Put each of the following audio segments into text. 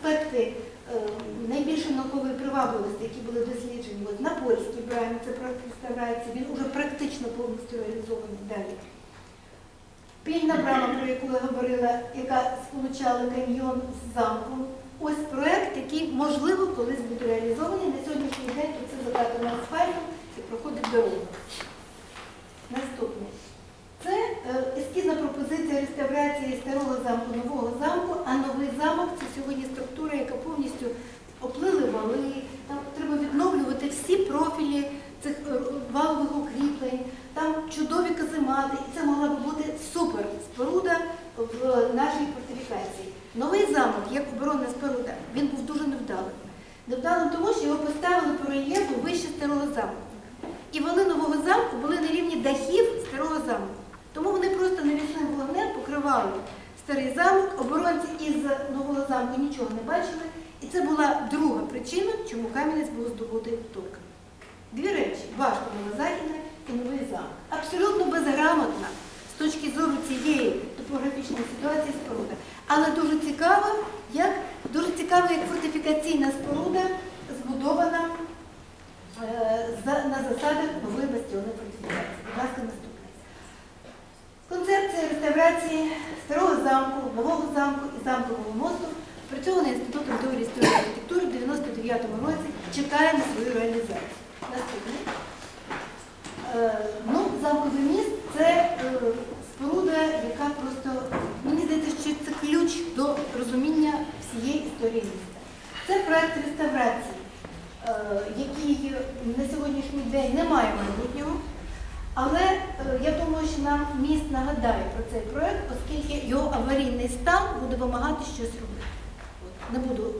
аспекти е, найбільшої наукової привабливості, які були досліджені от, на польській брамі, це реставрації, він вже практично повністю реалізований далі. Пільна брама, про яку я говорила, яка сполучала каньйон з замком. Ось проект, який можливо колись буде реалізований. На сьогоднішній день це закатано асфальтом і проходить дорога. Наступне. Це е, ескізна пропозиція реставрації старого замку, нового замку, а новий замок це сьогодні структура, яка повністю оплили вали. Там треба відновлювати всі профілі цих е, валових укріплень, там чудові каземати, і це могла б бути супер споруда в нашій фортифікації. Новий замок, як оборонна споруда, він був дуже невдалим. Невдалим тому, що його поставили по рельєфу вище старого замку. І вали нового замку були на рівні дахів старого замку. Тому вони просто навісним вогнем покривали старий замок, оборонці із нового замку нічого не бачили. І це була друга причина, чому Кам'янець був здобутий турками. Дві речі важко Новозахідна і новий замок. Абсолютно безграмотна з точки зору цієї топографічної ситуації споруда. Але дуже цікаво, як дуже цікаво, як фортифікаційна споруда збудована е, за- на засадах нової бастіонної фортифікації. Будь ласка, наступне. Концепція реставрації старого замку, нового замку і замкового мосту працьована Інститутом теорії історії архітектури в 99-му році, чекає на свою реалізацію. Наступне. Е, ну, замковий міст це е, споруда, яка просто, мені здається, що це ключ до розуміння всієї історії міста. Це проект реставрації, е, який на сьогоднішній день не має майбутнього. Але е, я думаю, що нам міст нагадає про цей проект, оскільки його аварійний стан буде вимагати щось робити. Не буду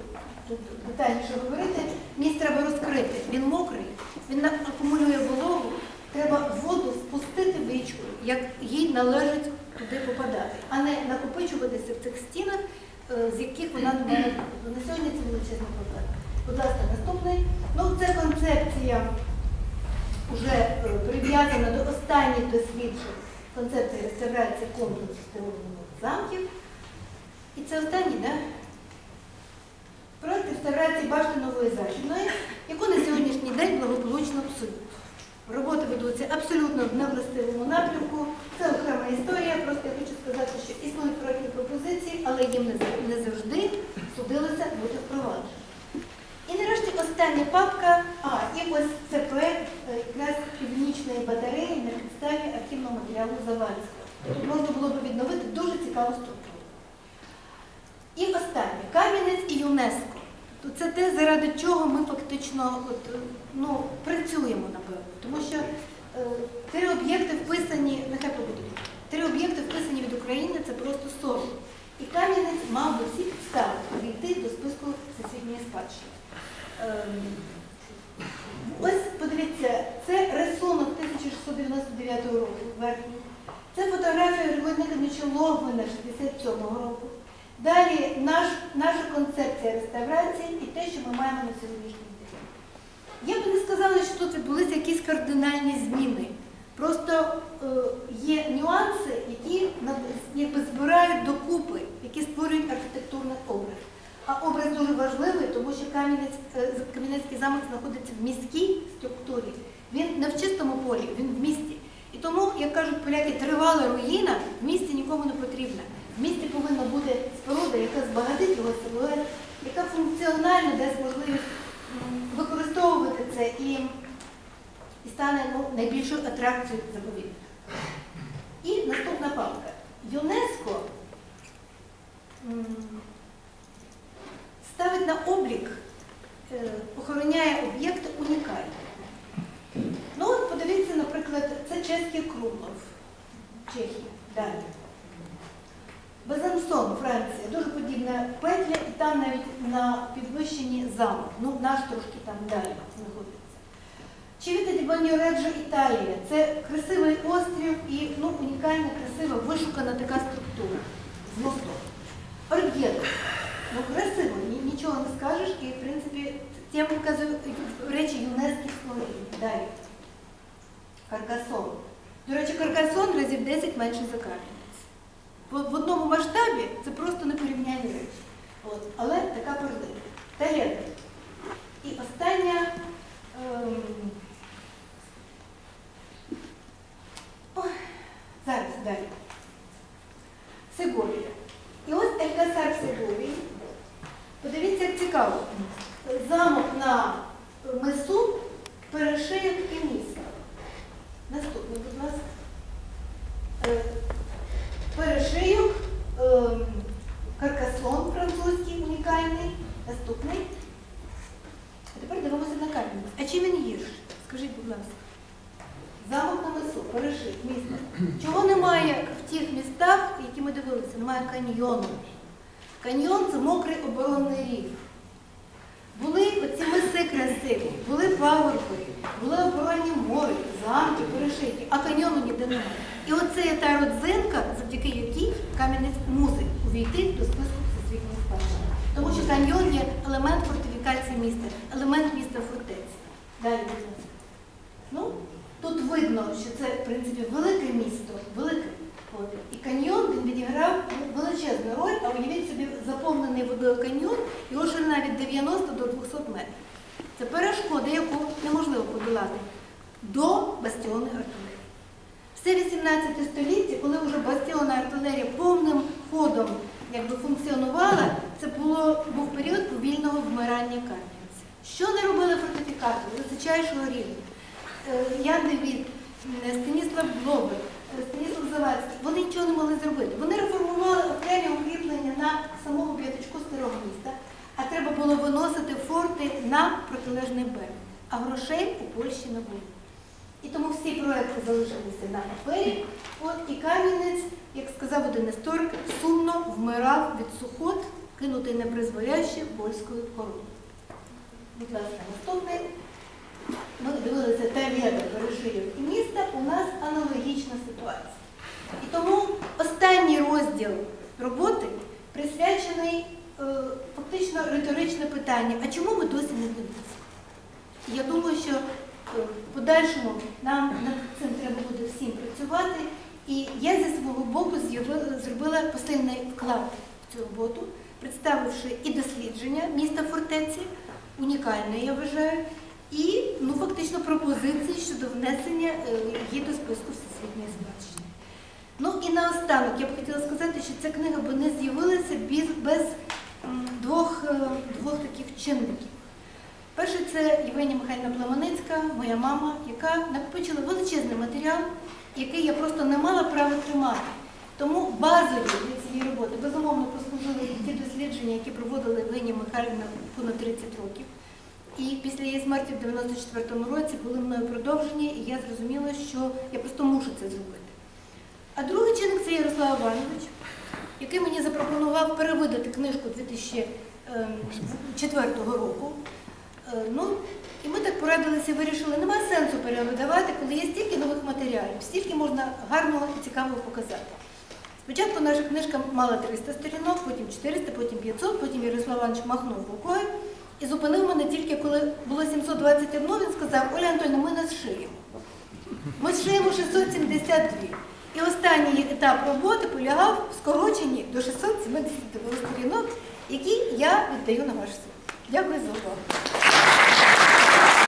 тут детальніше говорити. Міст треба розкрити. Він мокрий, він акумулює вологу. Треба воду спустити в річку, як їй належить туди попадати, а не накопичуватися в цих стінах, е, з яких вона не має. На сьогодні це величезна проблема. Будь ласка, наступний. Ну, це концепція вже е, прив'язана до останніх досліджень концепції реставрації комплексу стерильних замків. І це останній, да? Проект реставрації башти нової західної, яку на сьогоднішній день благополучно псують. Роботи ведуться абсолютно в невластивому напрямку. Це окрема історія. Просто я хочу сказати, що існують проектні пропозиції, але їм не завжди судилося бути впроваджені. І нарешті остання папка, а, і ось це проект е, якраз північної батареї підставі архівного матеріалу Завальського. Тут можна було б відновити дуже цікаву структуру. І останнє Кам'янець і ЮНЕСКо. Це те, заради чого ми фактично от, е, ну, працюємо, напевно. Тому що е, три об'єкти вписані, нехай побудуть, три об'єкти вписані від України це просто сором. І Кам'янець мав би всі підстави увійти до списку всесвітньої спадщини. Ем, Ось подивіться, це рисунок 1699 року верхній. Це фотографія Григорія Николаевича Логвина 67-го року. Далі наш, наша концепція реставрації і те, що ми маємо на сьогоднішній день. Я би не сказала, що тут відбулися якісь кардинальні зміни. Просто е, є нюанси, які якби збирають докупи, які створюють архітектурний образ. А образ дуже важливий, тому що Кам'янець, е, Кам'янецький замок знаходиться в міській структурі. Він не в чистому полі, він тому, як кажуть поляки, тривала руїна в місті нікому не потрібна. В місті повинна бути споруда, яка збагатить його силует, яка функціонально дасть можливість використовувати це і, і стане ну, найбільшою атракцією заповідника. І наступна папка. ЮНЕСКО м, ставить на облік, е, охороняє об'єкти унікальні. Ну от подивіться, наприклад, це чеський Крумлов, Чехія, далі. Безансон, Франція, дуже подібна петля, і там навіть на підвищенні замок. Ну, наш трошки там далі знаходиться. Чивіта ді Баньореджо, Італія. Це красивий острів і ну, унікальна, красива, вишукана така структура з мостом. Оргєдо. Ну, красиво, нічого не скажеш, і в принципі тим показує речі юнесківського рівня. Далі. Каркасон. До речі, Каркасон разів 10 менше за Кам'янець. В в одному масштабі це просто непорівнянні речі. От, але така перлина. Далі. І остання. Ем... Ой, зараз далі. Сеговія. І ось ЛКСР Сеговії. Подивіться, як цікаво. Замок на мису, і місто. Наступний, будь ласка. Е, Перешийок, ем, каркасон французький, унікальний. Наступний. А тепер дивимося на Кам'янець. А чим він гірший? Скажіть, будь ласка. Замок на мису, перешик, місто. Чого немає в тих містах, які ми дивилися? Немає каньйону. Каньйон це мокрий оборонний рів. Були оці миси красиві, були пагорби, були оборонні мори, замки, перешики, а каньйону ніде немає. І оце є та родзинка, завдяки якій Кам'янець мусить увійти до списку всесвітньої спадщини. Тому що каньйон є елемент фортифікації міста, елемент міста фортеці. Далі. Ну, тут видно, що це, в принципі, велике місто, велике. І каньйон він відіграв величезну роль, а уявіть собі заповнений водою каньйон, його ширина від 90 до 200 метрів. Це перешкода, яку неможливо подолати до бастіонної артилерії. Все 18 століття, коли вже бастіонна артилерія повним ходом якби, функціонувала, це було, був період повільного вмирання Кам'янця. Що не робили фортифікатори височайшого рівня? Е, Ян Девід, Станіслав Блобер, Станіслав Завадський, вони нічого не могли зробити. Вони реформували окремі укріплення на самому п'ятачку старого міста, а треба було виносити форти на протилежний берег. А грошей у Польщі не було. І тому всі проекти залишилися на папері. От і Кам'янець, як сказав один історик, сумно вмирав від сухот, кинутий на призволяще польською короною. Будь ласка, наступний. Ми дивилися Тавєда, Перешийок і міста, у нас аналогічна ситуація. І тому останній розділ роботи присвячений е, фактично риторичне питання, а чому ми досі не дивимося? Я думаю, що в подальшому нам над цим треба буде всім працювати. І я зі свого боку зробила посильний вклад в цю роботу, представивши і дослідження міста фортеці, унікальне, я вважаю, і ну, фактично пропозиції щодо внесення е, її до списку всесвітньої спадщини. Ну і наостанок я б хотіла сказати, що ця книга би не з'явилася без, без двох, е, двох таких чинників. Перший це Євгенія Михайлівна Племаницька, моя мама, яка накопичила величезний матеріал, який я просто не мала права тримати. Тому базові для цієї роботи безумовно послужили ті дослідження, які проводила Євгенія Михайлівна понад 30 років. І після її смерті в 94-му році були мною продовжені, і я зрозуміла, що я просто мушу це зробити. А другий чинник це Ярослав Іванович, який мені запропонував перевидати книжку 2004 року. Е, Ну, і ми так порадилися вирішили, нема сенсу перевидавати, коли є стільки нових матеріалів, стільки можна гарного і цікавого показати. Спочатку наша книжка мала 300 сторінок, потім 400, потім 500, потім Ярослав Іванович махнув рукою і зупинив мене тільки коли було 721, він сказав, Оля Антонівна, ми не зшиємо. Ми зшиємо 672. І останній етап роботи полягав в скороченні до 672 сторінок, які я віддаю на ваш суд. Дякую за увагу.